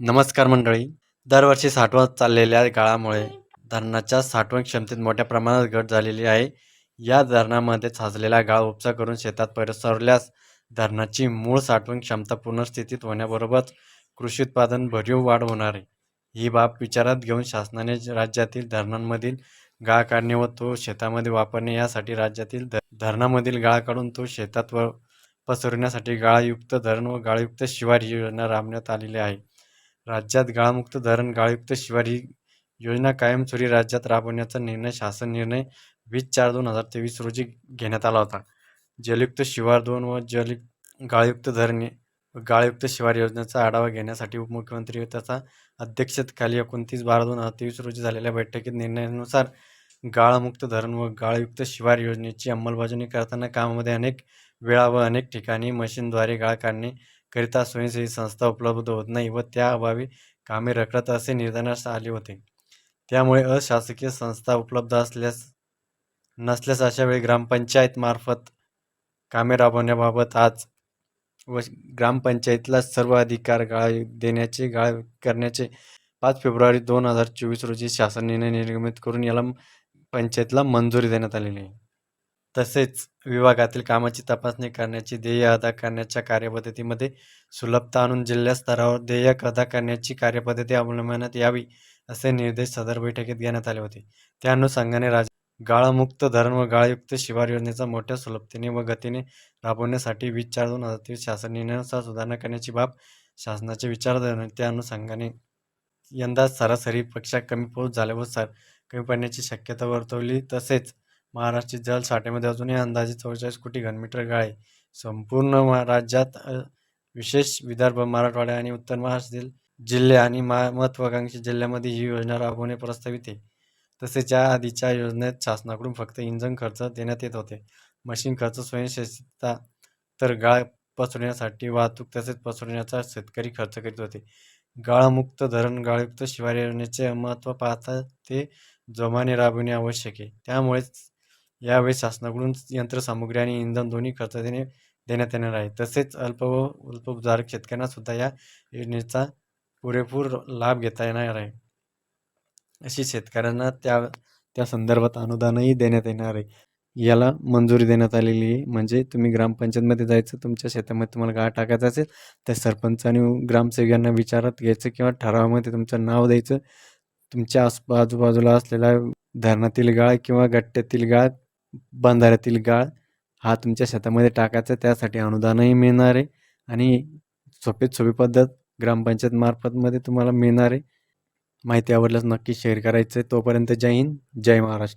नमस्कार मंडळी. दरवर्षी साठवत चाललेल्या गाळामुळे धरणाच्या साठवण क्षमतेत मोठ्या प्रमाणात घट झालेली आहे. या धरणामध्ये साचलेला गाळ उपसा करून शेतात पसरल्यास धरणाची मूळ साठवण क्षमता पुनर्स्थितीत होण्याबरोबरच कृषी उत्पादन भरीव वाढ होणार आहे. ही बाब विचारात घेऊन शासनाने राज्यातील धरणांमधील गाळ काढणे व तो शेतामध्ये वापरणे यासाठी राज्यातील ध धरणामधील गाळ काढून तो शेतात व पसरविण्यासाठी गाळयुक्त धरण व गाळयुक्त शिवार ही योजना राबण्यात आलेली आहे. राज्यात गाळमुक्त धरण गाळयुक्त शिवार ही योजना कायमस्वरूपी राज्यात राबवण्याचा निर्णय शासन निर्णय वीस चार दोन हजार तेवीस रोजी घेण्यात आला होता. जलयुक्त शिवार दोन व जल गाळयुक्त धरणे गाळयुक्त शिवार योजनेचा आढावा घेण्यासाठी उपमुख्यमंत्री त्याचा अध्यक्षतेखाली एकोणतीस बारा दोन हजार तेवीस रोजी झालेल्या बैठकीत निर्णयानुसार गाळमुक्त धरण व गाळयुक्त शिवार योजनेची अंमलबजावणी करताना कामामध्ये अनेक वेळा व अनेक ठिकाणी मशीनद्वारे गाळ काढणे करिता स्वयंसेवी संस्था उपलब्ध होत नाही व त्या अभावी कामे रखडत असे निदर्शनास आले होते. त्यामुळे अशासकीय संस्था उपलब्ध असल्यास नसल्यास अशा वेळी ग्रामपंचायत मार्फत कामे राबवण्याबाबत आज व ग्रामपंचायतीला सर्व अधिकार गाळ देण्याचे गाळ करण्याचे पाच फेब्रुवारी दोन हजार चोवीस रोजी शासन निर्णय निर्गमित करून याला पंचायतला मंजुरी देण्यात आलेली आहे. तसेच विभागातील कामाची तपासणी करण्याची देय अदा करण्याच्या कार्यपद्धतीमध्ये सुलभता आणून जिल्हा स्तरावर देयक अदा करण्याची कार्यपद्धती अवलंबण्यात यावी असे निर्देश सदर बैठकीत घेण्यात आले होते. त्या अनुषंगाने राज गाळमुक्त धरण व गाळयुक्त शिवार योजनेचा मोठ्या सुलभतेने व गतीने राबवण्यासाठी वीस चार दोन हजार तेवीस शासन निर्णयानुसार सुधारणा करण्याची बाब शासनाचे विचार त्या अनुषंगाने यंदा सरासरीपेक्षा कमी पाऊस झाल्यावर सर कमी पडण्याची शक्यता वर्तवली. तसेच महाराष्ट्र जलसाठ्यामध्ये अजूनही अंदाजे चौवेचाळीस कोटी घनमीटर गाळ. आहे संपूर्ण राज्यात विशेष विदर्भ मराठवाडा आणि उत्तर महाराष्ट्रातील जिल्हे आणि मा महत्त्वाकांक्षी जिल्ह्यामध्ये ही योजना राबवणे प्रस्तावित आहे. तसेच या आधीच्या योजनेत शासनाकडून फक्त इंधन खर्च देण्यात येत होते. मशीन खर्च स्वयंशासितता तर गाळ पसरण्यासाठी वाहतूक तसेच पसरण्याचा शेतकरी खर्च करीत होते. गाळमुक्त धरण गाळयुक्त शिवार योजनेचे महत्त्व पाहता ते जोमाने राबविणे आवश्यक आहे. त्यामुळेच यावेळी शासनाकडून यंत्रसामुग्री आणि इंधन दोन्ही खर्च देणे देण्यात येणार आहे. तसेच अल्प व अल्पभूधारक शेतकऱ्यांना सुद्धा या योजनेचा पुरेपूर लाभ घेता येणार आहे. अशी शेतकऱ्यांना त्या त्या संदर्भात अनुदानही देण्यात येणार आहे. याला मंजुरी देण्यात आलेली आहे. म्हणजे तुम्ही ग्रामपंचायतमध्ये जायचं तुमच्या शेतामध्ये तुम्हाला गाळ टाकायचा असेल तर सरपंच आणि ग्रामसेवकांना विचारात घ्यायचं किंवा ठरावामध्ये तुमचं नाव द्यायचं. तुमच्या आस आजूबाजूला असलेल्या धरणातील गाळ किंवा गट्ट्यातील गाळ बंधाऱ्यातील गाळ हा तुमच्या शेतामध्ये टाकायचा त्यासाठी अनुदानही मिळणार आहे आणि सोपीत सोपी पद्धत ग्रामपंचायत मार्फतमध्ये तुम्हाला मिळणार. आहे माहिती आवडल्यास नक्की शेअर करायचं आहे तोपर्यंत जय हिंद जय महाराष्ट्र.